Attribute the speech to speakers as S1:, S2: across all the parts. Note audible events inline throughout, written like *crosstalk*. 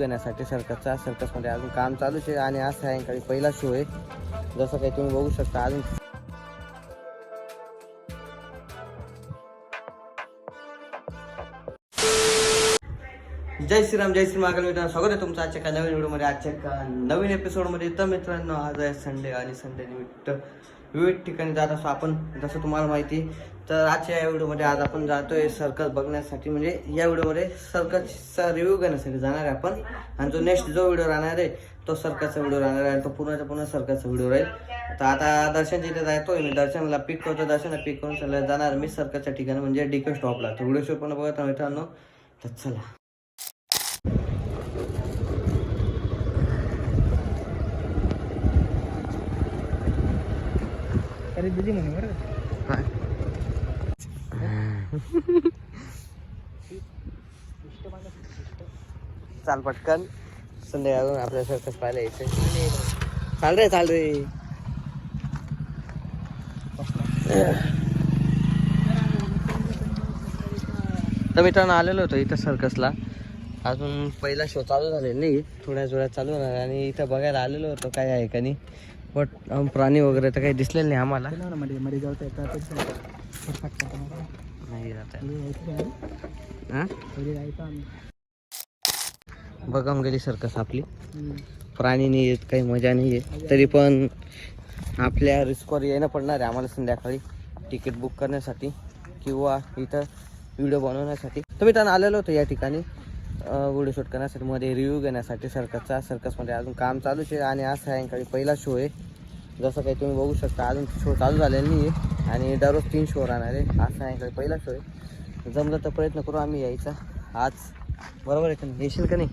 S1: देण्यासाठी सर्कसचा सर्कसमध्ये अजून काम चालूच आहे आणि आज सायंकाळी पहिला शो आहे. जसं काही तुम्ही बघू शकता अजून जय श्रीराम जय श्री महाकाल मित्रांनो. स्वागत आहे तुमचं आजच्या एका नवीन व्हिडिओमध्ये आजच्या एका नवीन एपिसोडमध्ये तर मित्रांनो आज आहे संडे आणि संडे निमित्त विविध ठिकाणी जात असतो. आपण जसं तुम्हाला माहिती तर आजच्या या व्हिडिओमध्ये आज आपण जातोय सर्कस बघण्यासाठी. म्हणजे या व्हिडिओमध्ये सर्कसचा रिव्ह्यू करण्यासाठी जाणार आहे आपण. आणि जो नेक्स्ट जो व्हिडिओ राहणार आहे तो सर्कसचा व्हिडिओ राहणार आहे. आणि तो पूर्णच्या पूर्ण सर्कसचा व्हिडिओ राहील. तर आता दर्शन जिथे जातोय मी दर्शनला पिक करतो दर्शनला पिक करून चालला जाणार मी सर्कसच्या ठिकाणी म्हणजे डीके स्टॉपला. तर व्हिडिओ शो पण बघत राहा मित्रांनो. तर चला.
S2: अरे दिदी म्हणे बरं
S1: चाल पटकन. संध्याकाळून आपल्या सर्कस पाहायला यायचं चाल रे चाल रे. तर मित्रांनो आलेलो होतो इथं सर्कसला अजून पहिला शो चालू झालेला नाही. थोड्याच वेळात चालू होणार आणि इथं बघायला आलेलो होतो. काय आहे का नाही. बट प्राणी वगैरे तर काही दिसलेले नाही आम्हाला. नाही जात. हा? गेली सर्कस आपली. प्राणी नाही येत काही मजा नाही येत तरी पण आपल्या रिस्कवर येणं पडणार आहे आम्हाला संध्याकाळी तिकीट बुक करण्यासाठी किंवा इथं व्हिडिओ बनवण्यासाठी. तर मी त्यांना आलेलो होतो या ठिकाणी. व्हिडिओ शूट करण्यासाठी मध्ये रिव्ह्यू घेण्यासाठी सर्कसचा सर्कसमध्ये अजून काम चालूच आहे आणि आज सायंकाळी पहिला शो आहे. जसं काही तुम्ही बघू शकता अजून शो चालू झालेला नाही आहे आणि दररोज तीन शो राहणार आहे. आज सायंकाळी पहिला शो आहे. जमलं तर प्रयत्न करू आम्ही यायचा. आज बरोबर आहे का नाही? येशील का नाही?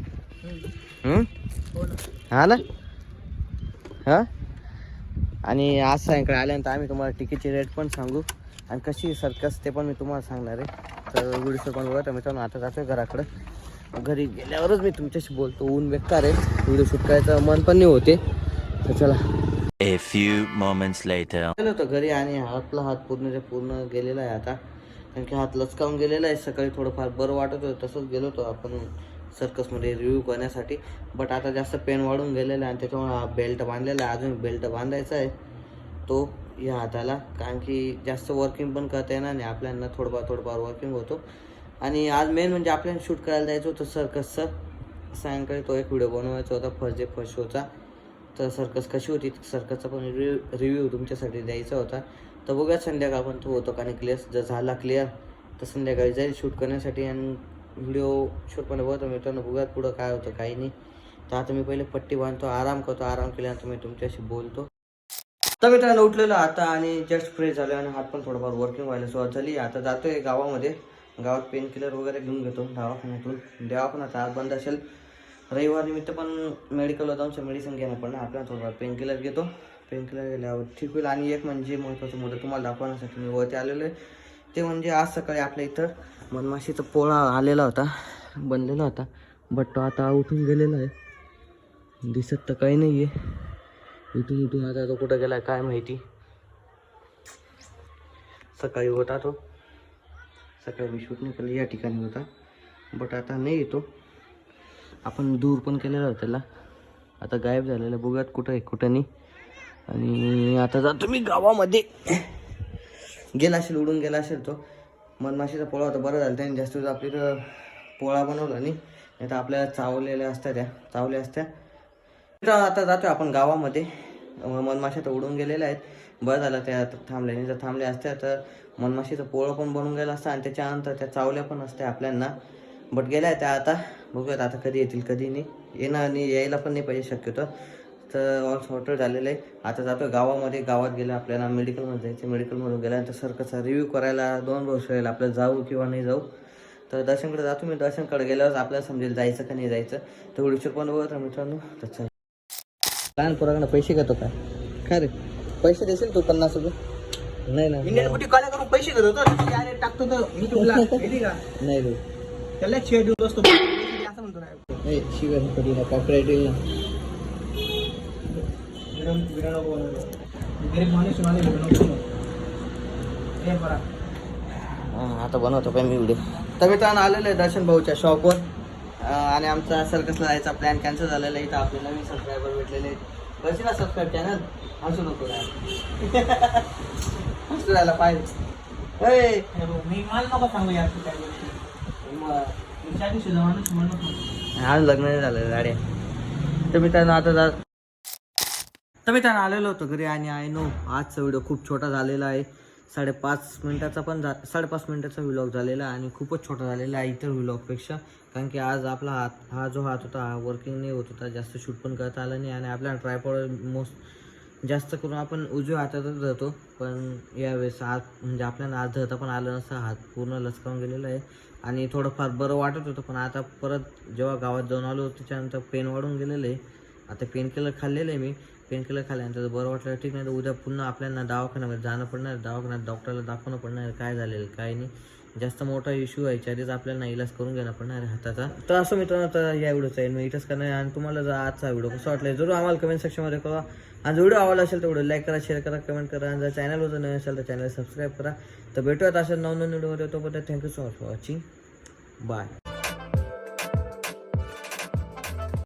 S1: हा ना हा? आणि आज सायंकाळी आल्यानंतर आम्ही तुम्हाला तिकीटची रेट पण सांगू. आणि कशी सर्कस ते पण मी तुम्हाला सांगणार आहे. तर व्हिडिओ पण बघा तर मित्रांनो आता जातो घराकडं. घरी गेल्यावरच मी तुमच्याशी बोलतो. ऊन बेकार आहे. व्हिडिओ शूट करायचं मन पण नाही होते. तर चला.
S3: A few moments later.
S1: गेलो होतो घरी आणि हातला हात पूर्णच्या पूर्ण गेलेला आहे आता. कारण की हात लचकावून गेलेला आहे. सकाळी थोडंफार बरं वाटत होतं. तसंच गेलो होतो आपण सर्कसमध्ये रिव्ह्यू करण्यासाठी. बट आता जास्त पेन वाढून गेलेला आहे आणि त्याच्यामुळे हा बेल्ट बांधलेला आहे. अजून बेल्ट बांधायचा आहे. तो या हाताला. कारण की जास्त वर्किंग पण करता येणार नाही. आपल्याला थोडंफार थोडंफार वर्किंग होतो. आणि आज मेन म्हणजे आपल्याला शूट करायला जायचं होतं सर्कसचं सायंकाळी तो एक व्हिडिओ बनवायचा होता फर्स्ट डे फर्स्ट शोचा तर सर्कस कशी होती? सर्कसचा पण रिव्ह्यू रिव्ह्यू तुमच्यासाठी द्यायचा होता. तर बघूया संध्याकाळ पण तो होतो का नाही क्लिअर जर झाला क्लिअर तर संध्याकाळी जाईल शूट करण्यासाठी आणि व्हिडिओ शूट पण बघतो मित्रांनो. बघूयात पुढं काय होतं काही नाही. तर आता मी पहिले पट्टी बांधतो आराम करतो. आराम केल्यानंतर मी तुमच्याशी बोलतो. तर मित्रांनो उठलेलो आता आणि जस्ट फ्रेश झालो आणि हात पण थोडंफार वर्किंग व्हायला सुरुवात झाली. आता जातोय गावामध्ये. गावात पेन किलर वगैरे घेऊन घेतो दवाखान्यातून. दवाखान्याचा आज बंद असेल. रविवार निमित्त पण मेडिकलला जाऊन मेडिसिन घेणं पडणार. आपल्याला थोडंफार पेन किलर घेतो. पेन किलर गेल्यावर ठीक होईल. आणि एक म्हणजे महत्त्वाचं मुद्दा तुम्हाला दाखवण्यासाठी मी वरती आलेलो आहे. ते म्हणजे आज सकाळी आपल्या इथं मधमाशीचा पोळा आलेला होता. बनलेला होता. बट तो आता उठून गेलेला आहे. दिसत तर काही नाही आहे इथून इथून आता तो कुठं गेला काय माहिती. सकाळी होता तो. सकाळी मी शूट नाही केलं या ठिकाणी होता. बट आता नाही येतो. आपण दूर पण केलेला होता त्याला. आता गायब झालेला बघूयात कुठं आहे कुठं नाही. आणि आता जातो मी गावामध्ये. गेला असेल उडून गेला असेल तो. मधमाशीचा पोळा होता बरं झालं. त्याने जास्त दिवस आपली तर पोळा बनवला नाही. नाही तर आपल्याला चावलेल्या असत्या त्या चावल्या असत्या. तर आता जातो आपण गावामध्ये. मधमाशा तर उडून गेलेल्या आहेत. बरं झालं त्या थांबल्या. नाही जर थांबल्या असत्या तर मधमाशीचं पोळं पण बनून गेलं असतं आणि त्याच्यानंतर त्या चावल्या पण असत्या आपल्यांना. बट गेल्या त्या आता. बघूयात आता कधी येतील कधी नाही. येणं आणि यायला पण नाही पाहिजे शक्यतो. तर ऑल सॉर्टर झालेलं आहे. आता जातो गावामध्ये. गावात गेलं आपल्याला मेडिकलमध्ये जायचं मेडिकलमधून गेल्यानंतर सरकारचा रिव्ह्यू करायला दोन वर्ष राहील आपल्याला जाऊ किंवा नाही जाऊ. तर दर्शनकडे जातो मी. दर्शनकडे गेल्यावर आपल्याला समजेल जायचं का नाही जायचं. तर व्हिडिओ पण बघत मित्रांनो. तर लहान पोराकडे पैसे घेतो काय? काय रे? पैसे देशील तू पन्नास रुपये नाही ना.
S2: इंडियन बुटी कॉल करून पैसे घेत होतो टाकतो तर माहिती का?
S1: नाही रे.
S2: त्याला शेअर देऊन असतो. असं म्हणतो ना.
S1: नाही शिवाय कधी ना कॉपरेट येईल ना
S2: विरम विरण नको बनवलं. गरीब माणूस माणूस नको बनवू. हे बरा.
S1: हा, आता बनवतो काय मी व्हिडिओ तर मित्रांनो आलेलो आहे दर्शन भाऊच्या शॉपवर आणि आमचा सर्कसला जायचा प्लॅन कॅन्सल झालेला आहे इथं. आपले नवीन सबस्क्रायबर भेटलेले करशील ना सबस्क्राईब चॅनल हसू नको *laughs* हसू राहायला पाहिजे. अय,
S2: हे बघ, मी मला नको सांगू यार तू काय गोष्टी.
S1: मग?
S2: मी त्या दिवशी माणूस म्हणत होतो.
S1: आज लग्न नाही झालं गाड्या. तर मित्रांनो आता जा तर मित्रांनो आलेलो होतो घरी आणि आय नो आजचा व्हिडिओ खूप छोटा झालेला आहे. साडेपाच मिनटाचा पण जा साडेपाच मिनटाचा व्हिलॉग झालेला आणि खूपच छोटा झालेला आहे इतर व्हिलॉगपेक्षा कारण की आज आपला हात हा जो हात होता हा वर्किंग नाही होत होता. जास्त शूट पण करता आला नाही आणि आपल्याला ट्रायपॉड मोस्ट जास्त करून आपण उजव्या हातातच धरतो. पण यावेळेस हात म्हणजे आपल्याला आज धरता पण आलं नसतं. हात पूर्ण लचकावून गेलेला आहे. आणि थोडंफार बरं वाटत होतं पण आता परत जेव्हा गावात जाऊन आलो त्याच्यानंतर पेन वाढून गेलेलं आहे. आता पेन किलर खाल्लेलं आहे मी. पेन किलर त्याचं बरं वाटलं ठीक नाही तर उद्या पुन्हा आपल्याला दवाखान्यामध्ये जाणं पडणार दवाखान्यात डॉक्टरला दाखवणं पडणार काय झालेलं काय नाही. जास्त मोठा इश्यू आहे आधीच आपल्याला इलाज करून घेणं पडणार आहे हाताचा. तर असं मित्रांनो तर या व्हिडिओचा आहे मी इथंच करणार आणि तुम्हाला जर आजचा व्हिडिओ कसा वाटला जरूर आम्हाला कमेंट सेक्शनमध्ये कळवा. आणि जर व्हिडिओ आवडला असेल तर व्हिडिओ लाईक करा शेअर करा कमेंट करा. आणि जर चॅनलवर जर नवीन असेल तर चॅनल सबस्क्राईब करा. तर भेटूयात अशा नवनवीन व्हिडिओमध्ये. तोपर्यंत thank you so much for watching bye